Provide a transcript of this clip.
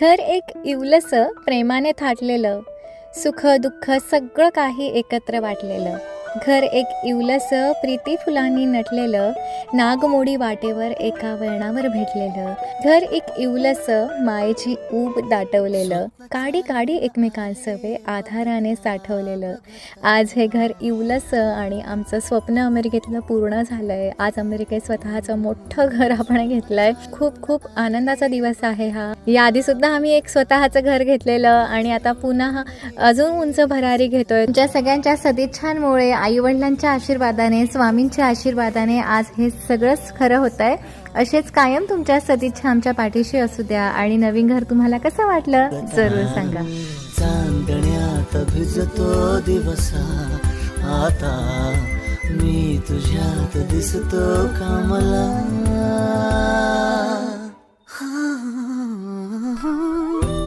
घर एक इवलस प्रेमाने थाटलेलं सुख दुःख सगळं काही एकत्र वाटलेलं. घर एक इवलस प्रीती फुलांनी नटलेलं नागमोडी वाटेवर एका वळणावर भेटलेलं. घर एक इवलस मायेची ऊब दाटवलेलं. काडी काडी एकमेकांचं वे आधाराने साठवलेलं. आज हे घर इवलस आणि आमचं स्वप्न अमेरिकेतलं पूर्ण झालंय. आज अमेरिकेत स्वतःचं मोठं घर आपण घेतलंय. खूप खूप आनंदाचा दिवस आहे हा. याआधी सुद्धा आम्ही एक स्वतःचं घर घेतलेलं आणि आता पुन्हा अजून उंच भरारी घेतोय. तुमच्या सगळ्यांच्या सदिच्छांमुळे आईवडिलांच्या आशीर्वादाने स्वामींच्या आशीर्वादाने आज हे सगळंच खरं होत आहे असेच कायम तुमच्या सदिच्छा आमच्या पाठीशी असू द्या. आणि नवीन घर तुम्हाला कसं वाटलं? जरूर सांगा. चांदण्यात भिजतो दिवसा. आता मी तुझ्यात दिसतो कामला.